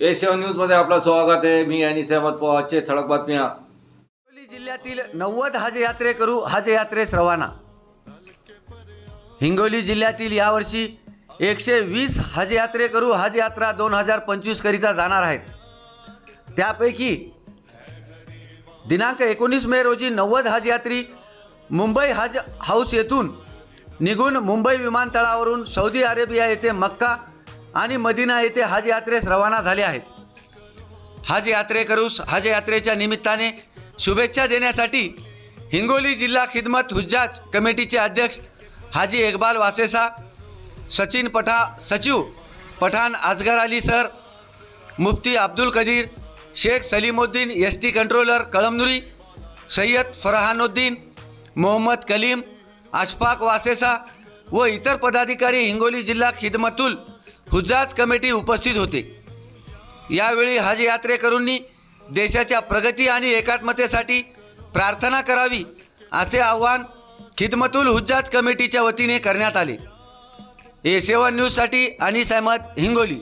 Asian न्यूजमध्ये आपलं स्वागत आहे. मी आणि सहमत पवारचे ठळक बातम्या. हिंगोली जिल्ह्यातील नव्वद हज यात्रेकरू हज यात्रेस रवाना. हिंगोली जिल्ह्यातील यावर्षी एकशे वीस हज यात्रेकरू हज यात्रा दोन हजार पंचवीसकरिता जाणार आहेत. त्यापैकी दिनांक एकोणीस मे रोजी नव्वद हज यात्री मुंबई हज हाऊस येथून निघून मुंबई विमानतळावरून सौदी अरेबिया येथे मक्का आणि मदिना येथे हज यात्रेस रवाना झाले आहेत. हज यात्रेकरूस हज यात्रेच्या निमित्ताने शुभेच्छा देण्यासाठी हिंगोली जिल्हा खिदमत हुज्जाज कमिटीचे अध्यक्ष हाजी इकबाल वासेसा सचिन पठा सचिव Pathan Ajgar Ali sir Mufti Abdul Kadir Shaikh Salimuddin S T controller Kalamnuri Sayyad Farhanuddin Mohammad Kalim Ashfaq वासेसा व इतर पदाधिकारी हिंगोली जिल्हा खिदमतुल हुज्जाज कमिटी उपस्थित होते. यावेळी हज यात्रेकरूंनी देशाच्या प्रगती आणि एकात्मतेसाठी प्रार्थना करावी असे आव्हान खिदमतुल हुज्जाज कमिटीच्या वतीने करण्यात आले. ए सेवन न्यूजसाठी अनिस अहमद हिंगोली.